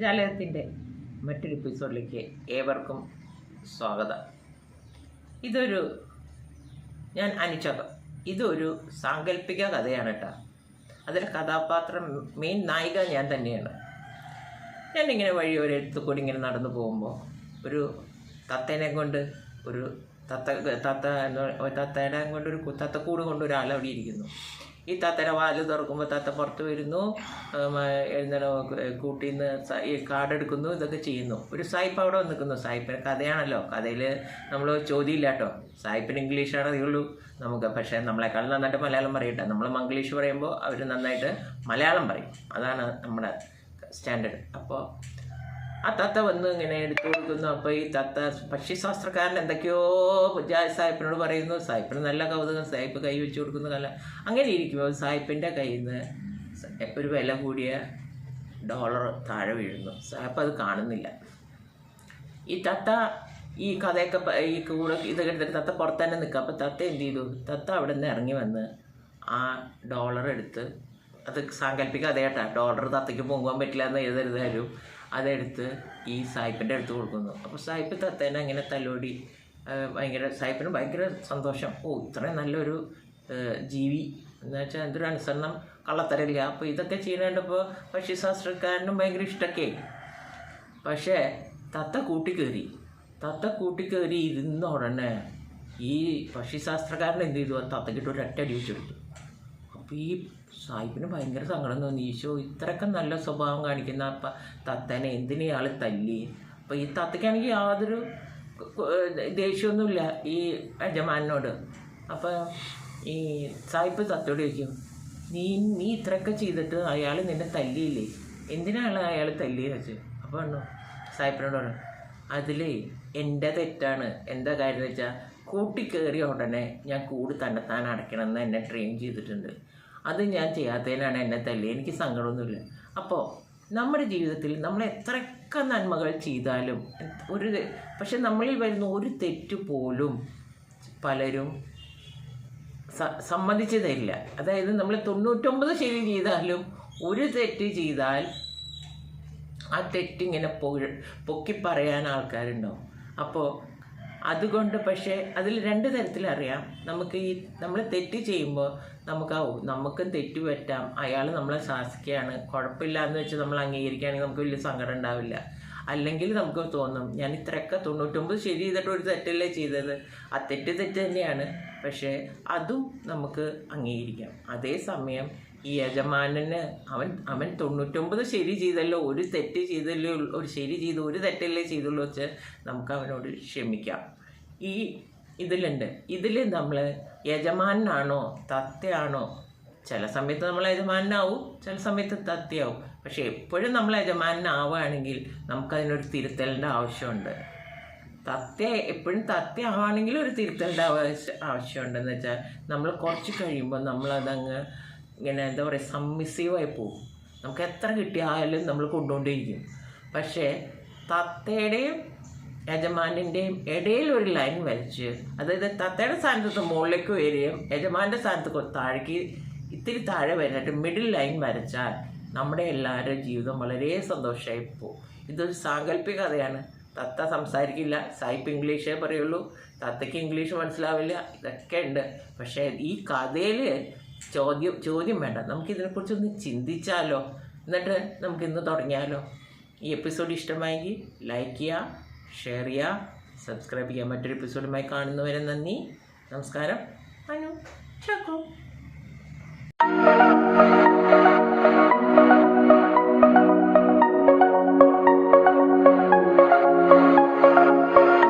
ജാലകത്തിന്റെ മറ്റൊരു എപ്പിസോഡിലേക്ക് ഏവർക്കും സ്വാഗതം. ഇതൊരു ഞാൻ അനുചകം ഇതൊരു സാങ്കല്പിക കഥയാണ് കേട്ടോ അതിലെ കഥാപാത്രം മെയിൻ നായിക ഞാൻ തന്നെയാണ്. ഞാനിങ്ങനെ വഴി ഒരിടത്ത് കൂടി ഇങ്ങനെ നടന്നു പോകുമ്പോൾ ഒരു തത്തേനെ കൊണ്ട് ഒരു തത്ത തത്ത എന്താ തത്തേനെ കൊണ്ടൊരു തത്ത കൂട് കൊണ്ട് ഒരാൾ അവിടെ ഇരിക്കുന്നു. ഈ തത്തയുടെ വാൽ തുറക്കുമ്പോൾ തത്ത പുറത്ത് വരുന്നു. എഴുന്നേ കൂട്ടിൽ നിന്ന് ഈ കാർഡെടുക്കുന്നു ഇതൊക്കെ ചെയ്യുന്നു. ഒരു സായിപ്പ് അവിടെ വന്ന് നിൽക്കുന്നു സായിപ്പിന് കഥയാണല്ലോ. കഥയിൽ നമ്മൾ ചോദ്യമില്ല കേട്ടോ സായിപ്പിന് ഇംഗ്ലീഷാണ് അറിയുള്ളൂ നമുക്ക്. പക്ഷേ നമ്മളെക്കാൾ നന്നായിട്ട് മലയാളം പറയട്ടെ. നമ്മൾ മംഗ്ലീഷ് പറയുമ്പോൾ അവർ നന്നായിട്ട് മലയാളം പറയും. അതാണ് നമ്മുടെ സ്റ്റാൻഡേർഡ് അപ്പോൾ ആ തത്ത വന്ന് ഇങ്ങനെ എടുത്തു കൊടുക്കുന്നു. അപ്പോൾ ഈ തത്ത പക്ഷിശാസ്ത്രക്കാരൻ എന്തൊക്കെയോ ജാ- സായിപ്പിനോട് പറയുന്നു. സായിപ്പിന് നല്ല കൗതുകം. സായിപ്പ് കൈ വെച്ച് കൊടുക്കുന്നു കല. അങ്ങനെ ഇരിക്കുമ്പോൾ സായിപ്പിന്റെ കയ്യിൽ നിന്ന് ഒരു വില കൂടിയ ഡോളർ താഴെ വീഴുന്നു. സായിപ്പ് അത് കാണുന്നില്ല. ഈ തത്ത ഈ കഥയൊക്കെ ഈ കൂടെ ഇതൊക്കെ എടുത്തിട്ട് തത്ത പുറത്ത് തന്നെ നിൽക്കുക. അപ്പോൾ തത്ത എന്ത് ചെയ്തു? തത്ത അവിടെ നിന്ന് ഇറങ്ങി വന്ന് ആ ഡോളർ എടുത്ത് അത് സാങ്കല്പിക അതേട്ടാ ഡോളർ തത്തയ്ക്ക് പൊങ്ങുവാൻ പറ്റില്ല എന്ന് എഴുതരുതായാലും അതെടുത്ത് ഈ സായിപ്പിന്റെ അടുത്ത് കൊടുക്കുന്നു. അപ്പോൾ സായിപ്പ് തത്തേനെ അങ്ങനെ തലോടി ഭയങ്കര സായിപ്പിന് ഭയങ്കര സന്തോഷം. ഓ ഇത്രയും നല്ലൊരു ജീവി എന്ന് വെച്ചാൽ എന്തൊരു അനുസരണം കള്ളത്തരമില്ല അപ്പോൾ ഇതൊക്കെ ചെയ്യണപ്പോൾ പക്ഷിശാസ്ത്രക്കാരനും ഭയങ്കര ഇഷ്ടമൊക്കെ. പക്ഷേ തത്ത കൂട്ടിക്കയറി തത്ത കൂട്ടിക്കയറി ഇരുന്ന ഉടനെ ഈ പക്ഷിശാസ്ത്രക്കാരൻ എന്ത് ചെയ്തു? തത്തക്കിട്ട് ഒരു അടി വെച്ചെടുത്തു അപ്പോൾ ഈ സാഹിബിന് ഭയങ്കര സങ്കടം തോന്നി. ഈശോ ഇത്രയൊക്കെ നല്ല സ്വഭാവം കാണിക്കുന്ന അപ്പം തത്തേനെ എന്തിനു ഇയാൾ തല്ലി? അപ്പോൾ ഈ തത്തയ്ക്കാണെങ്കിൽ യാതൊരു ദേഷ്യമൊന്നുമില്ല ഈ യജമാനോട് അപ്പോൾ ഈ സായിപ്പ് തത്തോട് ചോദിക്കും നീ നീ ഇത്രയൊക്കെ ചെയ്തിട്ട് അയാൾ നിന്നെ തല്ലിയില്ലേ? എന്തിനാണ് അയാൾ തല്ലിയെന്ന് വെച്ചു അപ്പോൾ പറഞ്ഞു സായിപ്പിനോട് പറഞ്ഞു അതിലേ എന്റെ തെറ്റാണ്. എന്താ കാര്യം എന്ന് വെച്ചാൽ കൂട്ടിക്കയറിയ ഉടനെ ഞാൻ കൂട് തന്നെത്താൻ അടയ്ക്കണമെന്ന് എന്നെ ട്രെയിൻ ചെയ്തിട്ടുണ്ട്. അത് ഞാൻ ചെയ്യാത്തതിനാണ് എന്നെ തല്ലി എനിക്ക് സങ്കടമൊന്നുമില്ല. അപ്പോൾ നമ്മുടെ ജീവിതത്തിൽ നമ്മൾ എത്രയൊക്കെ നന്മകൾ ചെയ്താലും ഒരു പക്ഷെ നമ്മളിൽ വരുന്ന ഒരു തെറ്റ് പോലും പലരും സമ്മതിച്ചു തരില്ല അതായത് നമ്മൾ തൊണ്ണൂറ്റൊമ്പത് ശരി ചെയ്താലും ഒരു തെറ്റ് ചെയ്താൽ ആ തെറ്റിങ്ങനെ പൊ പൊക്കി പറയാൻ ആൾക്കാരുണ്ടാവും. അപ്പോൾ അതുകൊണ്ട് പക്ഷേ അതിൽ രണ്ട് തരത്തിലറിയാം നമുക്ക് ഈ നമ്മൾ തെറ്റ് ചെയ്യുമ്പോൾ നമുക്ക് നമുക്കും തെറ്റ് പറ്റാം. അയാൾ നമ്മളെ ശാസിക്കുകയാണ്. കുഴപ്പമില്ല എന്ന് വെച്ച് നമ്മൾ അംഗീകരിക്കുകയാണെങ്കിൽ നമുക്ക് വലിയ സങ്കടം ഉണ്ടാവില്ല. അല്ലെങ്കിൽ നമുക്ക് തോന്നും ഞാൻ ഇത്രയൊക്കെ തൊണ്ണൂറ്റൊമ്പത് ശരി ചെയ്തിട്ട് ഒരു തെറ്റല്ലേ ചെയ്തത്? ആ തെറ്റ് തെറ്റ് തന്നെയാണ്. പക്ഷേ അതും നമുക്ക് അംഗീകരിക്കാം. അതേസമയം ഈ യജമാനന് അവൻ അവൻ തൊണ്ണൂറ്റൊമ്പത് ശരി ചെയ്തല്ലോ ഒരു തെറ്റ് ചെയ്തല്ലേ ഒരു ശരി ചെയ്ത് ഒരു തെറ്റല്ലേ ചെയ്തുള്ളൂ വെച്ച് നമുക്ക് അവനോട് ക്ഷമിക്കാം. ഈ ഇതിലുണ്ട്. ഇതിൽ നമ്മൾ യജമാനാണോ തത്തയാണോ ചില സമയത്ത് നമ്മൾ യജമാനാവും ചില സമയത്ത് തത്തിയാവും. പക്ഷേ എപ്പോഴും നമ്മൾ യജമാനാവുകയാണെങ്കിൽ നമുക്കതിനൊരു തിരുത്തലിന്റെ ആവശ്യമുണ്ട്. തത്യ എപ്പോഴും തത്യ ആവുകയാണെങ്കിൽ ഒരു തിരുത്തലിന്റെ ആവശ്യം ആവശ്യമുണ്ടെന്ന് വെച്ചാൽ നമ്മൾ കുറച്ച് കഴിയുമ്പോൾ നമ്മളതങ്ങ് ഇങ്ങനെ എന്താ പറയുക സമ്മിസീവായി പോകും. നമുക്ക് എത്ര കിട്ടിയാലും നമ്മൾ കൊണ്ടുകൊണ്ടിരിക്കും പക്ഷേ തത്തയുടെയും യജമാനിന്റെയും ഇടയിൽ ഒരു ലൈൻ വരച്ച് അതായത് തത്തയുടെ സ്ഥാനത്ത് മുകളിലേക്ക് വരികയും യജമാന്റെ സ്ഥാനത്ത് താഴേക്ക് ഇത്തിരി താഴെ വരാനായിട്ട് മിഡിൽ ലൈൻ വരച്ചാൽ നമ്മുടെ എല്ലാവരുടെ ജീവിതം വളരെ സന്തോഷമായി പോകും. ഇതൊരു സാങ്കല്പിക കഥയാണ്. തത്ത സംസാരിക്കില്ല സായിപ്പ് ഇംഗ്ലീഷേ പറയുള്ളൂ തത്തയ്ക്ക് ഇംഗ്ലീഷ് മനസ്സിലാവില്ല ഇതൊക്കെ ഉണ്ട്. പക്ഷേ ഈ കഥയിൽ ചോദ്യം ചോദ്യം വേണ്ട. നമുക്കിതിനെക്കുറിച്ചൊന്ന് ചിന്തിച്ചാലോ? എന്നിട്ട് നമുക്കിന്ന് തുടങ്ങിയാലോ? ഈ എപ്പിസോഡ് ഇഷ്ടമായെങ്കിൽ ലൈക്ക് ചെയ്യുക ഷെയർ ചെയ്യുക സബ്സ്ക്രൈബ് ചെയ്യുക മറ്റൊരു എപ്പിസോഡുമായി കാണുന്നവരെ നന്ദി. നമസ്കാരം. അനു ചക്കു. Thank.